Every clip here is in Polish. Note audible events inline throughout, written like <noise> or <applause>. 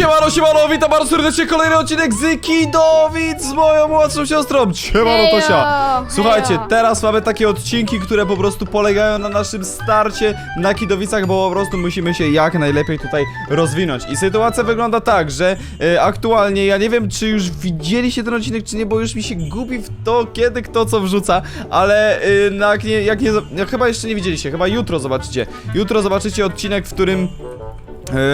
Siemano, siemano, witam bardzo serdecznie, kolejny odcinek z Kidowic z moją młodszą siostrą. Siemano, Hejo, Tosia. Słuchajcie, hejo. teraz mamy takie odcinki, które po prostu polegają na naszym starcie na Kidowicach, bo po prostu musimy się jak najlepiej tutaj rozwinąć. I sytuacja wygląda tak, że e, aktualnie, ja nie wiem, czy już widzieliście ten odcinek, czy nie, bo już mi się gubi w to, kiedy kto co wrzuca, ale e, no, jak nie, jak nie, jak chyba jeszcze nie widzieliście, chyba jutro zobaczycie. Jutro zobaczycie odcinek, w którym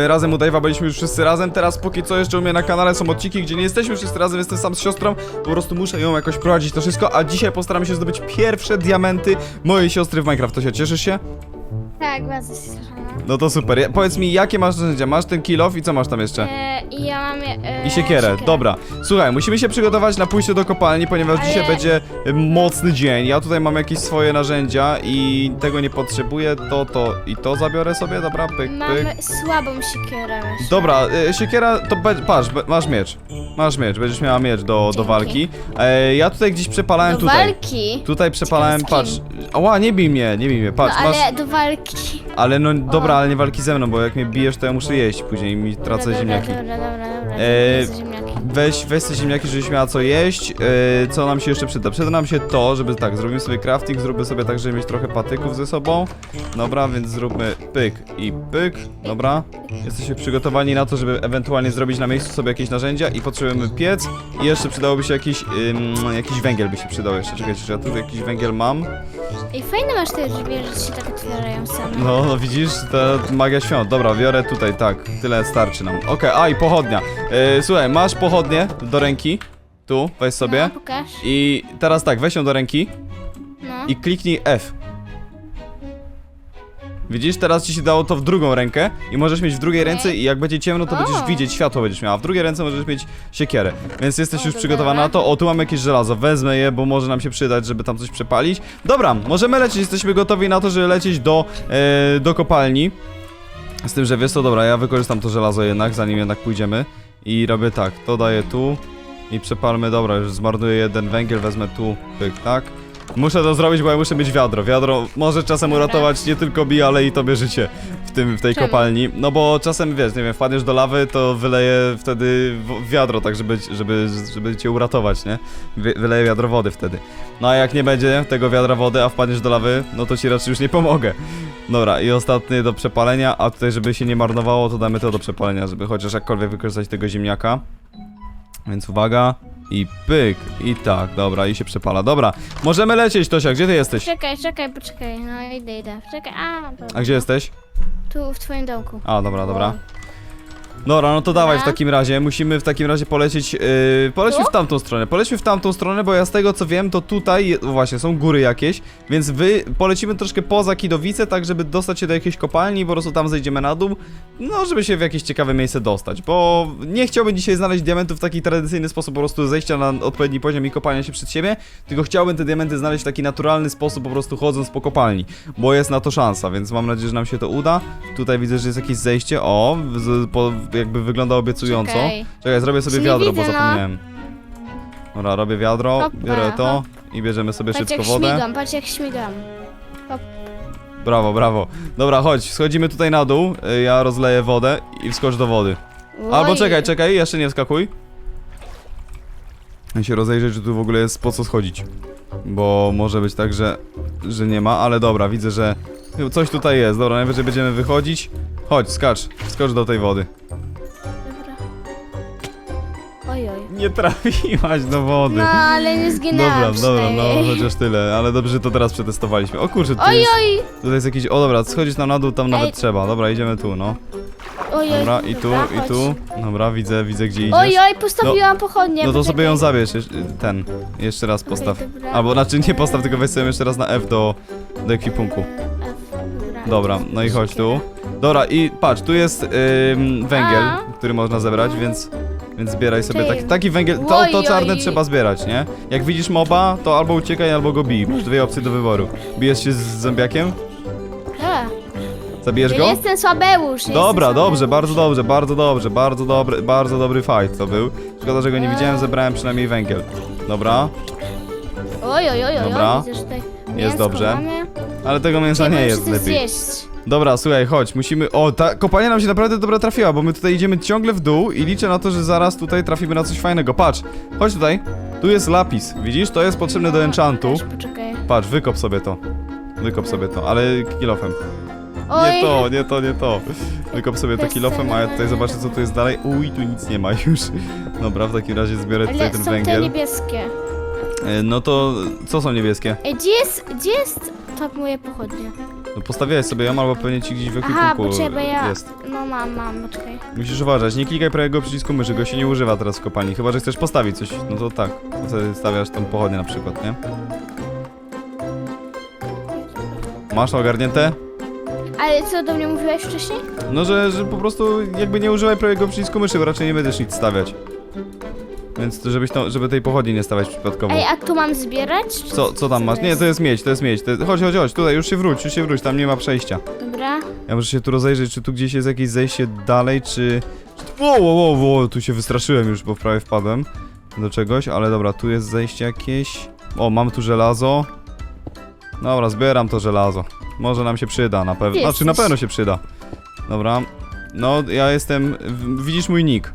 Razem u Dave'a byliśmy już wszyscy razem, teraz póki co jeszcze u mnie na kanale są odcinki, gdzie nie jesteśmy wszyscy razem, jestem sam z siostrą, po prostu muszę ją jakoś prowadzić to wszystko, a dzisiaj postaramy się zdobyć pierwsze diamenty mojej siostry w Minecraft, to się cieszysz się? Tak, bardzo się cieszę. No to super, powiedz mi jakie masz narzędzia, masz ten kill off i co masz tam jeszcze? E, I ja mam. E, I siekierę, dobra. Słuchaj, musimy się przygotować na pójście do kopalni, ponieważ Ale- dzisiaj będzie e, mocny dzień. Ja tutaj mam jakieś swoje narzędzia i tego nie potrzebuję, to, to i to zabiorę sobie, dobra? Pyk, pyk. Mamy słabą siekierę. myślę. Dobra, y, siekiera, to be, patrz, be, masz miecz. Masz miecz, będziesz miała miecz do, do Dzięki. walki. E, ja tutaj gdzieś przepalałem Do tutaj. walki. Tutaj przepalałem, z patrz. Ała, nie bij mnie, nie bij mnie, No, patrz, ale masz. do walki. Ale no dobra, ale nie walki ze mną, bo jak mnie bijesz, to ja muszę jeść później mi tracę dobra, ziemniaki. Dobra, dobra, dobra, dobra. E, Tracę ziemniaki. Weź, weź te ziemniaki, żebyś miała co jeść. E, co nam się jeszcze przyda? Przyda nam się to, żeby tak, zrobimy sobie crafting, zróbmy sobie tak, żeby mieć trochę patyków ze sobą. Dobra, więc zróbmy pyk i pyk. Dobra. Jesteśmy przygotowani na to, żeby ewentualnie zrobić na miejscu sobie jakieś narzędzia i potrzebujemy piec. I jeszcze przydałoby się jakiś, ym, jakiś węgiel by się przydał jeszcze. Czekajcie, czy ja tu jakiś węgiel mam? Ej, fajne masz te drzwi, że się tak otwierają same. No, no widzisz, to magia świąt. Dobra, biorę tutaj, tak. Tyle starczy nam. Okej, a i pochodnia. E, słuchaj, masz pochodnię do ręki. Tu, weź sobie. No, pokaż. I teraz tak, weź ją do ręki No. i kliknij F. Widzisz, teraz ci się dało to w drugą rękę i możesz mieć w drugiej Okej. ręce i jak będzie ciemno, to O. będziesz widzieć, światło będziesz miała. W drugiej ręce możesz mieć siekierę. Więc jesteś O, już to przygotowana na dobra. to. O, tu mam jakieś żelazo, wezmę je, bo może nam się przydać, żeby tam coś przepalić. Dobra, możemy lecieć, jesteśmy gotowi na to, żeby lecieć do, e, do kopalni. Z tym, że wiesz co, dobra, ja wykorzystam to żelazo jednak, zanim jednak pójdziemy. I robię tak, to daję tu i przepalmy, dobra, już zmarnuję jeden węgiel, wezmę tu, pyk, tak. Muszę to zrobić, bo ja muszę mieć wiadro. Wiadro może czasem Dobra. uratować nie tylko mi, ale i tobie życie w tym, w tej Czemu? kopalni. No bo czasem, wiesz, nie wiem, wpadniesz do lawy, to wyleje wtedy w- wiadro, tak żeby, żeby, żeby cię uratować, nie? Wy, wyleje wiadro wody wtedy. No a jak nie będzie tego wiadra wody, a wpadniesz do lawy, no to ci raczej już nie pomogę. Dobra, i ostatnie do przepalenia, a tutaj, żeby się nie marnowało, to damy to do przepalenia, żeby chociaż jakkolwiek wykorzystać tego ziemniaka. Więc uwaga. I pyk. I tak, dobra, i się przepala. Dobra, możemy lecieć, Tosia, gdzie ty jesteś? Czekaj, czekaj, poczekaj. No idę, idę. Czekaj, a. Dobra. A gdzie jesteś? Tu w twoim domku. A, dobra, dobra. Dobra, no to dawaj w takim razie. Musimy w takim razie polecieć. Yy, polećmy Tu? w tamtą stronę. Polećmy w tamtą stronę, bo ja z tego co wiem, to tutaj je- właśnie są góry jakieś, więc wy polecimy troszkę poza Kidowice, tak żeby dostać się do jakiejś kopalni po prostu tam zejdziemy na dół. No, żeby się w jakieś ciekawe miejsce dostać, bo nie chciałbym dzisiaj znaleźć diamentów w taki tradycyjny sposób, po prostu zejścia na odpowiedni poziom i kopania się przed siebie, tylko chciałbym te diamenty znaleźć w taki naturalny sposób, po prostu chodząc po kopalni, bo jest na to szansa, więc mam nadzieję, że nam się to uda. Tutaj widzę, że jest jakieś zejście, o, z, po, jakby wygląda obiecująco. Czekaj. Czekaj, zrobię sobie Nie wiadro, widzę, bo no. zapomniałem. Dobra, robię wiadro, Hopa, biorę to hop. i bierzemy sobie Patrz szybko jak wodę. śmigam, patrz jak śmigam. Brawo, brawo. Dobra, chodź, schodzimy tutaj na dół, y, ja rozleję wodę i wskocz do wody. Albo Oj. czekaj, czekaj, jeszcze nie wskakuj. Ja się rozejrzeć, czy tu w ogóle jest po co schodzić. Bo może być tak, że, że nie ma, ale dobra, widzę, że coś tutaj jest. Dobra, najwyżej będziemy wychodzić. Chodź, skacz, skocz do tej wody. Nie trafiłaś do wody. No, ale nie zginęłam Dobra, dobra, no przynajmniej. chociaż tyle, ale dobrze, że to teraz przetestowaliśmy. O kurczę, tu Oj, jest, oj, tutaj jest jakiś, o dobra, schodzisz tam na dół, tam nawet trzeba. Dobra, idziemy tu, no. oj, oj. Dobra, i tu, dobra, i chodź. tu. Dobra, widzę, widzę gdzie idziesz. Oj, oj, postawiłam pochodnie. No to sobie ją zabierz, ten, jeszcze raz postaw. dobra. Albo, znaczy nie postaw, tylko weź sobie jeszcze raz na F do, do ekwipunku. F, Dobra, no i chodź tu. Dobra, i patrz, tu jest ym, węgiel, A. który można zebrać, więc, więc zbieraj sobie taki, taki węgiel. To, to czarne trzeba zbierać, nie? Jak widzisz moba, to albo uciekaj, albo go bij. Masz dwie opcje do wyboru. Bijesz się z zombiakiem? A, Zabijesz ja go? jestem słabeusz. Dobra, jestem dobrze, słabeusz. bardzo dobrze, bardzo dobrze, bardzo dobry, bardzo dobry fight to był. Szkoda, że go nie Eee. widziałem, zebrałem przynajmniej węgiel. Dobra, Oj, oj, oj, oj, Dobra. oj, widzę, że tutaj jest mięsko dobrze. Mamy. Ale tego mięsa nie jest lepiej. zjeść. Dobra, słuchaj, chodź, musimy... O, ta kopalnia nam się naprawdę dobra trafiła, bo my tutaj idziemy ciągle w dół i liczę na to, że zaraz tutaj trafimy na coś fajnego. Patrz, chodź tutaj. Tu jest lapis, widzisz? To jest potrzebne do enchantu. Poczekaj. Patrz, wykop sobie to. Wykop sobie to, ale kilofem. Oj, Nie to, nie to, nie to. Wykop sobie to kilofem, a ja tutaj zobaczę co tu jest dalej. Uj, tu nic nie ma już. Dobra, w takim razie zbiorę tutaj ale ten są te węgiel. niebieskie. E, No to, co są niebieskie? Ej, gdzie jest, gdzie jest ta moje pochodnie? No postawiałeś sobie ją, albo pewnie ci gdzieś w Aha, ekwipunku poczekaj, ja... jest. No mam, mam, poczekaj. Musisz uważać, nie klikaj prawego przycisku myszy, go się nie używa teraz w kopalni, chyba że chcesz postawić coś, no to tak, wtedy stawiasz tą pochodnię na przykład, nie? Masz ogarnięte? Ale co do mnie mówiłeś wcześniej? No, że, że po prostu jakby nie używaj prawego przycisku myszy, bo raczej nie będziesz nic stawiać. Więc żebyś to, żeby tej pochodni nie stawiać przypadkowo. Ej, a tu mam zbierać? Czy Co, co tam masz? Nie, to jest miedź, to jest miedź. To jest... Chodź, chodź, chodź, tutaj już się wróć, już się wróć, tam nie ma przejścia. Dobra. Ja muszę się tu rozejrzeć, czy tu gdzieś jest jakieś zejście dalej, czy... czy- Wow, wow, wow, wow, tu się wystraszyłem już, bo prawie wpadłem do czegoś, ale dobra, tu jest zejście jakieś. O, mam tu żelazo. Dobra, zbieram to żelazo. Może nam się przyda, na pewno. Znaczy, na jesteś? pewno się przyda. Dobra. No, ja jestem... w- Widzisz mój nick?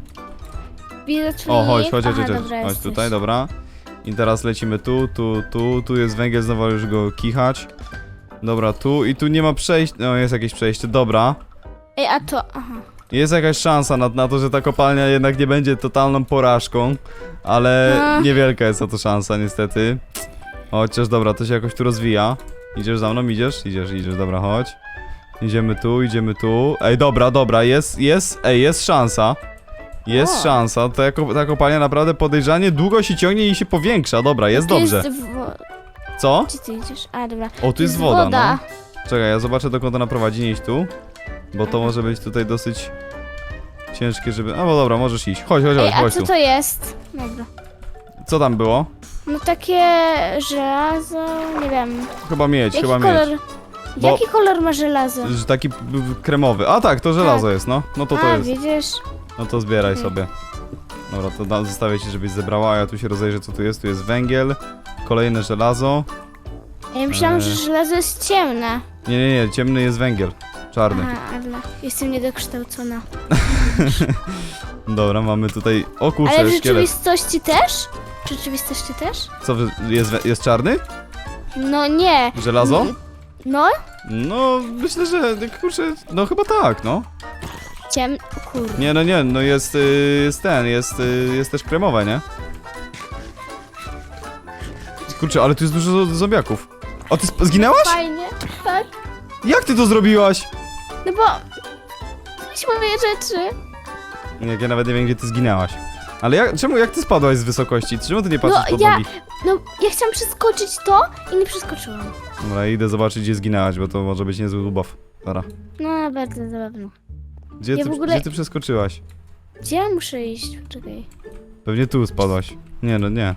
Twój O, chodź, chodź, chodź, Aha, chodź, dobra, chodź jesteś. tutaj, dobra. I teraz lecimy tu, tu, tu, tu jest węgiel, znowu już go kichać. Dobra, tu i tu nie ma przejścia, no jest jakieś przejście, dobra. Ej, a to... Aha. Jest jakaś szansa na, na to, że ta kopalnia jednak nie będzie totalną porażką, ale No. niewielka jest na to szansa niestety. Chociaż dobra, to się jakoś tu rozwija. Idziesz za mną, idziesz? Idziesz, idziesz, dobra, chodź. Idziemy tu, idziemy tu. Ej, dobra, dobra, jest, jest, ej, jest szansa. Jest O. szansa, ta, ko- ta kopalnia naprawdę podejrzanie długo się ciągnie i się powiększa, dobra, jest Tu dobrze. Jest wo... Co? Gdzie ty idziesz? A, dobra. O, tu jest woda, no. Czekaj, ja zobaczę dokąd ona prowadzi, nie idź tu. Bo to może być tutaj dosyć ciężkie, żeby... A, bo dobra, możesz iść. Chodź, chodź, Ej, chodź, a chodź co tu. to jest? Dobra. Co tam było? No takie żelazo, nie wiem. Chyba mieć, Jaki chyba kolor? mieć. Bo- Jaki kolor ma żelazo? Że Taki b- b- kremowy. A tak, to żelazo jest, no. No to to A, jest. widzisz? No to zbieraj Mhm. sobie. Dobra, to da- zostawię ci, żebyś zebrała, a ja tu się rozejrzę, co tu jest. Tu jest węgiel, kolejne żelazo. Ja myślałam, Eee. że żelazo jest ciemne. Nie, nie, nie, ciemny jest węgiel. Czarny. Aha, ale jestem niedokształcona. <laughs> Dobra, mamy tutaj... O kurczę, ale w szkielet. rzeczywistości też? W rzeczywistości też? Co, wy- jest, we- jest czarny? No nie. Żelazo? No, No, myślę, że kurczę, no chyba tak, no. Ciem... Nie, no nie, no jest, y, jest ten, jest, y, jest też kremowe, nie? Kurczę, ale tu jest dużo zo- zombiaków. O, ty sp- zginęłaś? Fajnie, tak? Jak ty to zrobiłaś? No bo... Weź moje rzeczy. Jak ja nawet nie wiem, gdzie ty zginęłaś. Ale jak, czemu, jak ty spadłaś z wysokości? Czemu ty nie patrzysz No, pod ja- nogi? No, ja chciałam przeskoczyć to i nie przeskoczyłam. Dobra, idę zobaczyć, gdzie zginęłaś, bo to może być niezły ubaw. Dobra. No, bardzo zabawno. Gdzie, Ja ty, w ogóle- gdzie ty przeskoczyłaś? Gdzie ja muszę iść? Czekaj. Pewnie tu spadłaś. Nie, no nie.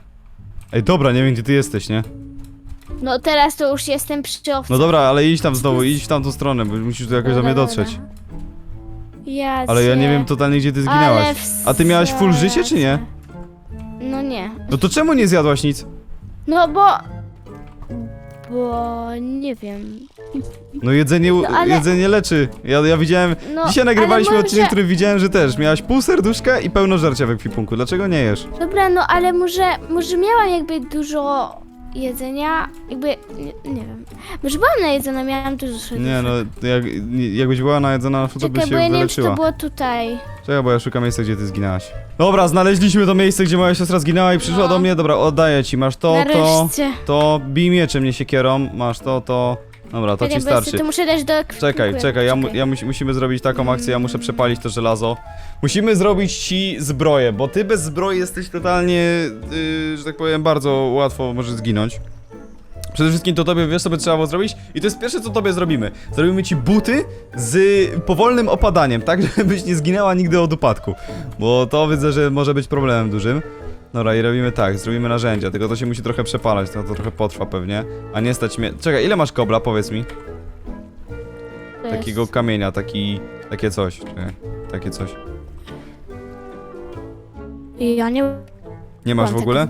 Ej, dobra, nie wiem, gdzie ty jesteś, nie? No teraz to już jestem przy owcu. No dobra, ale idź tam znowu, idź w tamtą stronę, bo musisz tu jakoś do mnie dotrzeć. Ja Ale ja nie wiem totalnie, gdzie ty zginęłaś. A ty miałaś full życie, czy nie? No nie. No to czemu nie zjadłaś nic? No bo... Bo... nie wiem. No jedzenie, No ale- jedzenie leczy. Ja, ja widziałem... No, Dzisiaj nagrywaliśmy ale odcinek, może- który widziałem, że też. Miałaś pół serduszka i pełno żarcia w ekwipunku. Dlaczego nie jesz? Dobra, no ale może... Może miałam jakby dużo jedzenia, jakby... Nie, nie wiem. Może byłam najedzona, miałam dużo serduszek. Nie no, jak, jakbyś była najedzona, to byś Czekaj, bo się ja nie wiem, czy to było tutaj. Czekaj, bo ja szukam miejsca, gdzie ty zginęłaś. Dobra, znaleźliśmy to miejsce, gdzie moja siostra zginęła i przyszła No. do mnie. Dobra, oddaję ci. Masz to, to, Nareszcie. to. Bij mieczem, nie siekierą. Masz to, to. Dobra, to Czekaj, ci bo starczy. Muszę dać do. Czekaj, czekaj, ja, mu, ja musi, musimy zrobić taką akcję, ja muszę przepalić to żelazo. Musimy zrobić ci zbroję, bo ty bez zbroi jesteś totalnie, yy, że tak powiem, bardzo łatwo możesz zginąć. Przede wszystkim to tobie wiesz co by trzeba było zrobić i to jest pierwsze co tobie zrobimy. Zrobimy ci buty z powolnym opadaniem, tak <laughs> żebyś nie zginęła nigdy od upadku. Bo to widzę, że może być problemem dużym. Dobra i robimy tak, zrobimy narzędzia, tylko to się musi trochę przepalać, to, to trochę potrwa pewnie. A nie stać mnie... Czekaj, ile masz kobla, powiedz mi? To jest- Takiego kamienia, taki, takie coś, czekaj, takie coś. Ja nie Nie masz w ogóle?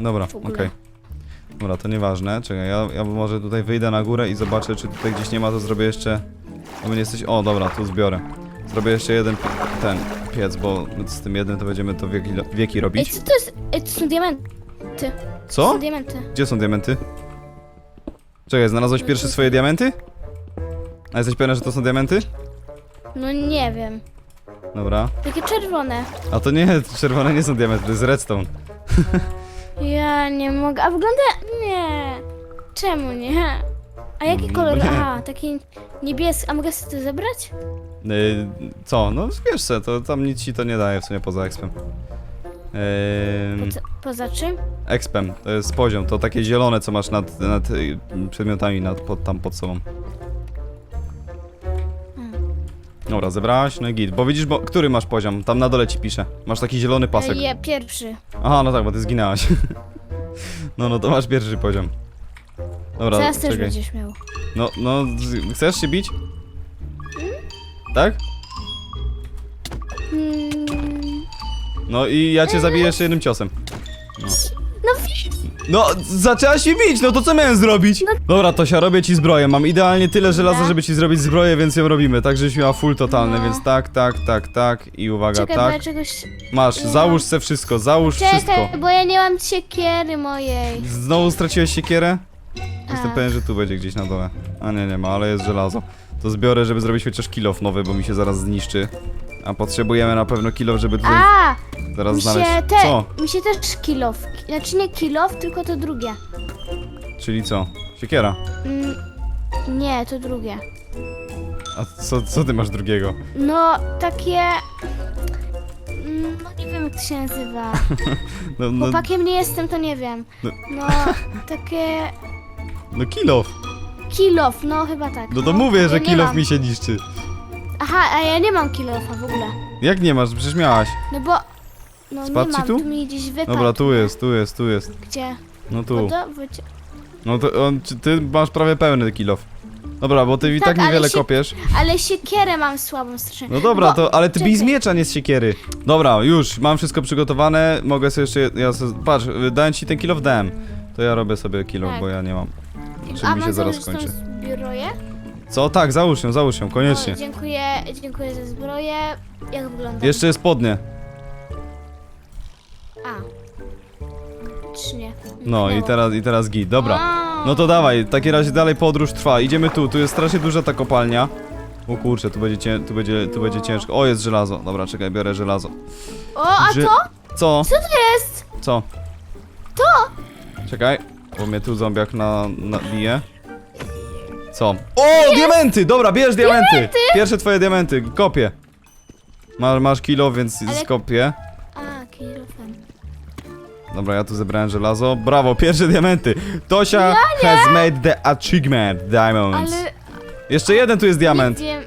Dobra, w okej. ogóle. Dobra, to nieważne, czekaj, ja, ja może tutaj wyjdę na górę i zobaczę, czy tutaj gdzieś nie ma, to zrobię jeszcze Bo nie jesteś... O, dobra, tu zbiorę. Zrobię jeszcze jeden pi- ten piec, bo z tym jednym to będziemy to wieki, wieki Ej, robić. co to jest? Ej, to są diamenty. To Co? są diamenty. Gdzie są diamenty? Czekaj, znalazłeś pierwsze swoje diamenty? A jesteś pewna, że to są diamenty? No nie wiem. Dobra. Takie czerwone. A to nie, czerwone nie są diamenty, to jest redstone. <laughs> Ja nie mogę. A wygląda... Nie. Czemu nie? A jaki kolor? Aha, taki niebieski. A mogę sobie to zebrać? Yy, co? No wiesz co, to tam nic ci to nie daje w sumie poza expem. Yy, Po, co- poza czym? expem, to jest poziom, to takie zielone, co masz nad, nad y, przedmiotami nad, pod, tam pod sobą. Dobra, zebrałaś? No i git. Bo widzisz, bo który masz poziom? Tam na dole ci pisze. Masz taki zielony pasek. Ej, ja pierwszy. Aha, no tak, bo ty zginęłaś. <laughs> No, no to masz pierwszy poziom. Dobra, Zaraz też czekaj. będziesz miał. No, no, z- chcesz się bić? Tak? Mm, No i ja cię zabiję jeszcze jednym ciosem. no wi- No, zaczęłaś się bić, no to co miałem zrobić? Dobra, Tosia, robię ci zbroję. Mam idealnie tyle żelaza, Dobra. żeby ci zrobić zbroję, więc ją robimy. Tak, żebyś miała full totalny, No. więc tak, tak, tak, tak i uwaga, Czekaj, bo ja tak. czegoś... Masz, załóż se wszystko, załóż wszystko. Czekaj, bo ja nie mam siekiery mojej. Znowu straciłeś siekierę? Jestem pewien, że tu będzie gdzieś na dole. A nie, nie ma, ale jest żelazo. To zbiorę, żeby zrobić chociaż kilof nowy, bo mi się zaraz zniszczy. A potrzebujemy na pewno kilof, żeby tutaj A! zaraz Mi znaleźć... się, te, Co? mi się też kilof. Znaczy nie kilof, tylko to drugie. Czyli co? Siekiera. Mm, nie, to drugie. A co, co ty masz drugiego? No, takie... Mm, No nie wiem jak to się nazywa. <laughs> No, no, Chłopakiem nie jestem, to nie wiem. No. No, <laughs> takie... no kilof. Kilof, no chyba tak. No to no, mówię, ja że nie kilof mam. mi się niszczy. Aha, a ja nie mam kilofa w ogóle. Jak nie masz? Przecież miałaś. No bo... No Spadł nie ci mam, tu? tu mi gdzieś wypadł. Dobra, tu jest, tu jest, tu jest. Gdzie? No tu. Wodzie... No to on, czy ty masz prawie pełny kilof. Dobra, bo ty i Tak, tak ale niewiele się- kopiesz. Ale siekierę mam słabą strasznie. No dobra, Bo- to, ale ty bij z czekaj. miecza, nie z siekiery. Dobra, już, mam wszystko przygotowane, mogę sobie jeszcze, ja patrz, dałem ci ten kilof, dałem. To ja robię sobie kilof, Tak. bo ja nie mam. A mi się zaraz skończy. zbroję? Co? Tak, załóż ją, załóż ją, koniecznie. O, dziękuję, dziękuję za zbroję. Jak wygląda? Jeszcze jest spodnie. A. Czy nie? No i teraz, i teraz git, dobra. A. No to dawaj, w takim razie dalej podróż trwa. Idziemy tu, tu jest strasznie duża ta kopalnia. O kurczę, tu będzie, cię, tu będzie, tu będzie ciężko. O, jest żelazo. Dobra, czekaj, biorę żelazo. O, a Że- to? Co? Co to jest? Co? To! Czekaj, bo mnie tu zombiak na, na bije. Co? O, diamenty! Dobra, bierz diamenty! Pierwsze twoje diamenty, kopię. Masz, masz kilo, więc Ale- skopię. A, kilofem. Dobra, ja tu zebrałem żelazo. Brawo, pierwsze diamenty. Tosia has made the achievement diamonds. Ale Jeszcze jeden tu jest diament. nie wiem.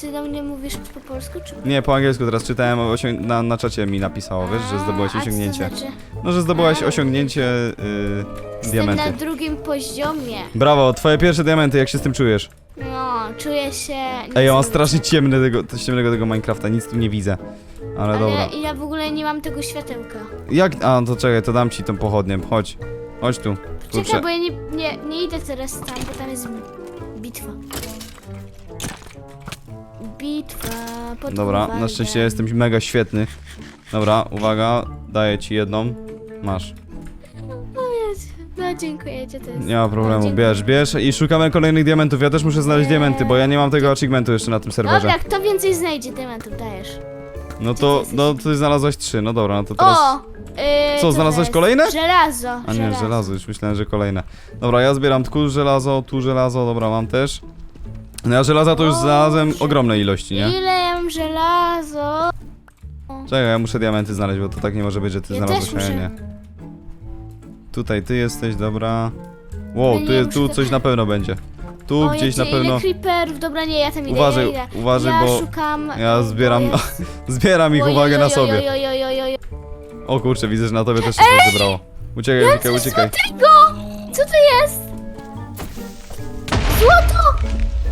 Ty do mnie mówisz po polsku, czy... Nie, po angielsku teraz czytałem, na, na czacie mi napisało, wiesz, że zdobyłaś A, a co to osiągnięcie. znaczy? No, że zdobyłaś osiągnięcie yy, Jestem diamenty. na drugim poziomie. Brawo, twoje pierwsze diamenty, jak się z tym czujesz? No, czuję się... Ej, ja mam niesamowicie. strasznie ciemny tego, to ciemnego tego Minecrafta, nic tu nie widzę. Ale, Ale dobra. ja w ogóle nie mam tego światełka. Jak, a to czekaj, to dam ci tą pochodnię, chodź. Chodź tu. Czekaj, Kurczę. bo ja nie, nie, nie idę teraz tam, bo tam jest bitwa. Bitwa pod Dobra, na szczęście ja jestem mega świetny. Dobra, uwaga, daję ci jedną. Masz. O Jezu, No dziękuję ci, to jest... Nie ma problemu, dziękuję. bierz, bierz i szukamy kolejnych diamentów. Ja też muszę znaleźć Nie. diamenty, bo ja nie mam tego achievementu jeszcze na tym serwerze. Dobra, kto więcej znajdzie diamentów, dajesz. No to, no ty znalazłeś trzy, no dobra, no to teraz... O! Yy, Co, to znalazłeś jest kolejne? Żelazo. A nie, żelazo, już myślałem, że kolejne. Dobra, ja zbieram tu żelazo, tu żelazo, dobra, mam też. No ja żelaza to już znalazłem ogromne ilości, nie? Ile ja mam żelazo? Czekaj, ja muszę diamenty znaleźć, bo to tak nie może być, że ty Ja znalazłeś, też a ja muszę. nie. Tutaj ty jesteś, dobra. Wow, Ja tu, nie jest, muszę tu coś na pewno będzie. Tu o, gdzieś na jedzie, pewno... Ile creeperów? Dobra, nie, ja tam idę, Uważaj, ja idę. uważaj, ja bo szukam... ja zbieram- bo jest- <laughs> Zbieram ich Oj, uwagę oj, na oj, sobie. oj, oj, oj, oj, oj. O kurczę, widzę, że na tobie też się coś zebrało. Uciekaj, uciekaj, uciekaj. Złotego! Co to jest? Złoto!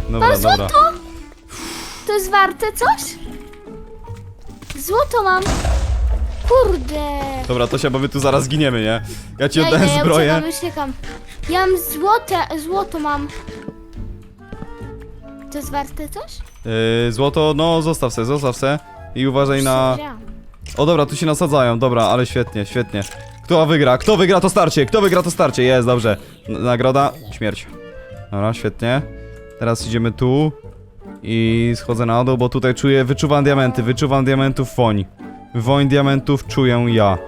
Dobra, Mam dobra. złoto! To jest warte coś? Złoto mam! Kurde! Dobra, Tosia, bo my tu zaraz giniemy, nie? Ja ci Ja oddałem idę, ja zbroję. uciekam, uciekam. Ja mam złote, złoto mam. To jest warte coś? Yy, złoto, no zostaw se, zostaw se. I uważaj na... O dobra, tu się nasadzają, dobra, ale świetnie, świetnie. Kto wygra? Kto wygra to starcie? Kto wygra to starcie? Jest, dobrze. N nagroda? Śmierć. Dobra, świetnie. Teraz idziemy tu. I schodzę na dół, bo tutaj czuję, wyczuwam diamenty, wyczuwam diamentów woń. Woń diamentów czuję ja.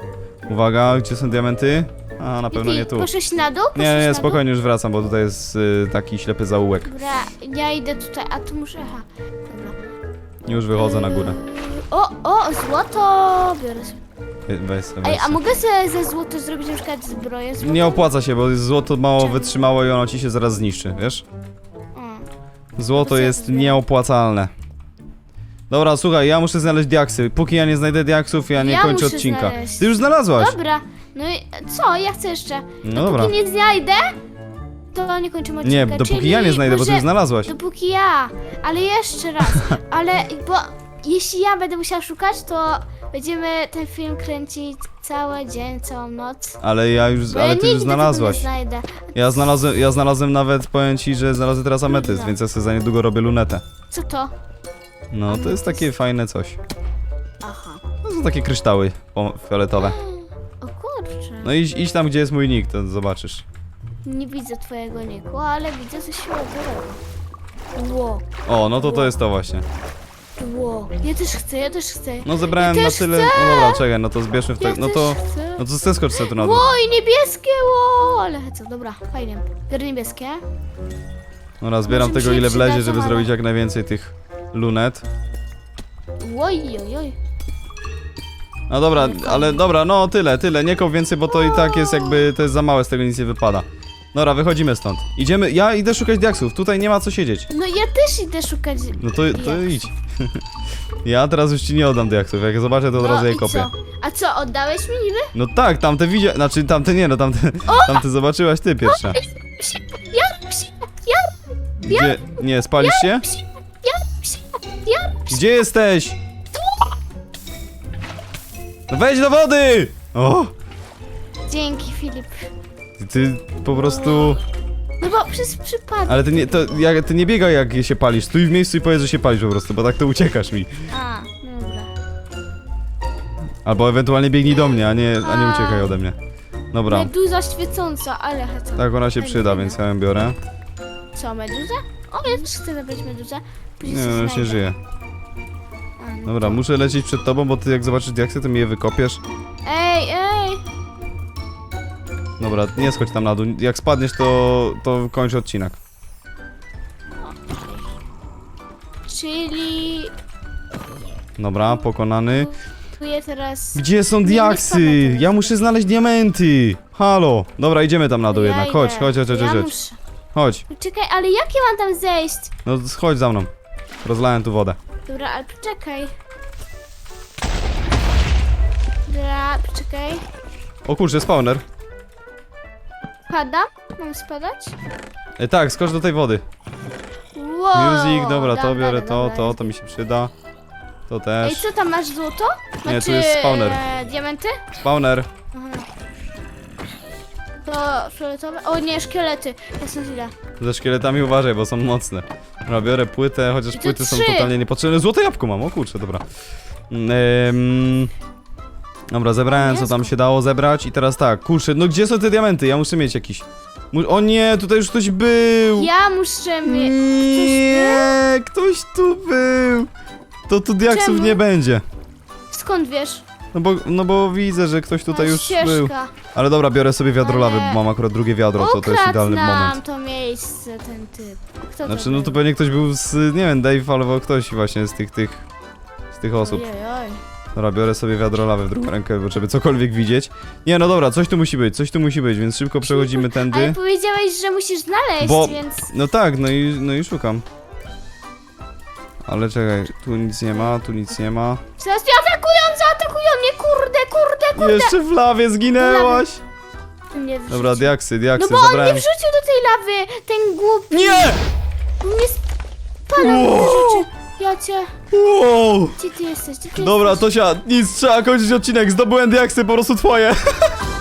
Uwaga, gdzie są diamenty? A, na pewno nie tu. Poszłeś na dół? Nie, Poszłeś nie, na nie, dół? spokojnie, już wracam, bo tutaj jest y, taki ślepy zaułek. Dobra, ja idę tutaj, a tu muszę... Aha, dobra. Już wychodzę na górę. O, o, złoto! Biorę sobie. Wy- Weź sobie, Ej, a mogę sobie ze złota zrobić na przykład zbroję? Nie opłaca się, bo złoto mało wytrzymało i ono ci się zaraz zniszczy, wiesz? Złoto jest nieopłacalne. Dobra, słuchaj, ja muszę znaleźć diaksy. Póki ja nie znajdę diaksów, ja nie Ja kończę muszę odcinka. znaleźć. Ty już znalazłaś? Dobra, no i co? Ja chcę jeszcze. No dobra. Dopóki nie znajdę, to nie kończymy odcinka. Nie, dopóki Czyli ja nie znajdę, bo ty może- już znalazłaś. Dopóki ja, ale jeszcze raz, <laughs> ale bo jeśli ja będę musiała szukać, to będziemy ten film kręcić cały dzień, całą noc. Ale ja już, Bo ale ja ty nigdy już tego znalazłaś. Nie znajdę. Ja znalazłem, ja znalazłem nawet, powiem ci, że znalazłem teraz ametyst, Dobra. więc ja sobie za niedługo robię lunetę. Co to? No, to jest takie fajne coś. Aha. To są takie kryształy po- fioletowe. O kurczę. No idź, idź tam, gdzie jest mój nick, to zobaczysz. Nie widzę twojego niku, ale widzę coś ładnego. Ło, O, no to to jest to właśnie. Ło. Ja też chcę, ja też chcę. No zebrałem Ja na też tyle. chcę! No dobra, czekaj, no to zbierzmy w Ja tak. No też to. chcę. No to zeskocz sobie tu na dół. Ło, i niebieskie, ło, ale co, dobra, fajnie. Biorę niebieskie. Dobra, zbieram Może mi tego się ile wlezie, żeby zrobić jak najwięcej tych lunet. Oj, oj, oj. No dobra, ale dobra, no tyle, tyle, nie koł więcej, bo to i tak jest jakby, to jest za małe, z tego nic nie wypada. Dobra, wychodzimy stąd. Idziemy, ja idę szukać diaksów, tutaj nie ma co siedzieć. No ja też idę szukać. No to, to idź. Ja teraz już ci nie oddam diaksów, jak zobaczę to od No razu je kopię. co? A co, oddałeś mi niby? No tak, tamte widzia, znaczy tamte nie, no tamte, tamte zobaczyłaś ty pierwsza. Ja, psi, ja, Gdzie, nie, spalisz się? psi, ja, psi, ja. Gdzie jesteś? No wejdź do wody! O! Dzięki, Filip. Ty po prostu... No bo przez przypadek. Ale ty nie, to, jak, ty nie biegaj jak się palisz, stój w miejscu i powiedz, że się palisz po prostu, bo tak to uciekasz mi. A, dobra. Albo ewentualnie biegnij do mnie, a nie, a nie uciekaj ode mnie. Dobra, Meduza świecąca, ale co? tak ona się Fajnie, przyda, więc ja ją biorę. Co, meduza? O, ja też chcę zabrać meduzę. Później Nie, sobie no już nie znajdę. żyje. A, no Dobra, muszę lecieć przed tobą, bo ty jak zobaczysz diaksy, to mi je wykopiesz. Ej, ej! Dobra, nie schodź tam na dół. Jak spadniesz, to, to kończę odcinek. Czyli... Dobra, pokonany. Czuję teraz... Gdzie są diaksy? Ja muszę znaleźć diamenty. Halo. Dobra, idziemy tam na dół Ja jednak. Chodź, idę. chodź, chodź, chodź, Ja chodź. muszę. Chodź. Czekaj, ale jak ja mam tam zejść? No chodź za mną. Rozlałem tu wodę. Dobra, ale poczekaj. Dobra, poczekaj. O kurczę, spawner. Spadam? Mam spadać? E, tak, skocz do tej wody. Wow, Music, dobra, to dobra, biorę to, to, to mi się przyda. To Ej, też. co tam masz złoto? Znaczy, Nie, tu jest spawner. E, diamenty? Spawner. To fioletowe? O nie, szkielety. Jasna chwila. Ze szkieletami uważaj, bo są mocne. Dobra, biorę płytę, chociaż I to płyty są trzy. totalnie niepotrzebne. Złote jabłko mam, o kurczę, dobra. Ehm, dobra, zebrałem co tam się dało zebrać i teraz tak, kurczę, no gdzie są te diamenty? Ja muszę mieć jakiś. Mu- O nie, tutaj już ktoś był! Ja muszę mieć... Nie, ktoś tu był! To tu diaksów Czemu? nie będzie. Skąd wiesz? No bo, no bo widzę, że ktoś tutaj A, już ścieżka. był. Ale dobra, biorę sobie wiadro Ale- lawy, bo mam akurat drugie wiadro, to to jest Ukradł idealny nam moment. to miejsce, ten typ. Kto Znaczy, to no był? to pewnie ktoś był z, nie wiem, Dave albo ktoś właśnie z tych, tych, z tych osób. Ojej, oj. Dobra, biorę sobie wiadro lawy w drugą rękę, bo żeby cokolwiek widzieć. Nie, no dobra, coś tu musi być, coś tu musi być, więc szybko przechodzimy Ale tędy. powiedziałeś, że musisz znaleźć, Bo- więc... No tak, no i, no i szukam. Ale czekaj, tu nic nie ma, tu nic nie ma. Zaraz mnie atakują, zaatakują mnie, kurde, kurde, kurde. Jeszcze w lawie zginęłaś! Mnie Dobra, wrzucił. diaksy, No diaksy, bo on mnie zabrałem. wrzucił do tej lawy, ten głupi. Nie! Mnie mnie Wow. Ja cię... Wow! Gdzie ty jesteś? Gdzie ty Dobra, jesteś? Tosia, nic, trzeba kończyć odcinek, zdobyłem diaksy, po prostu twoje. <laughs>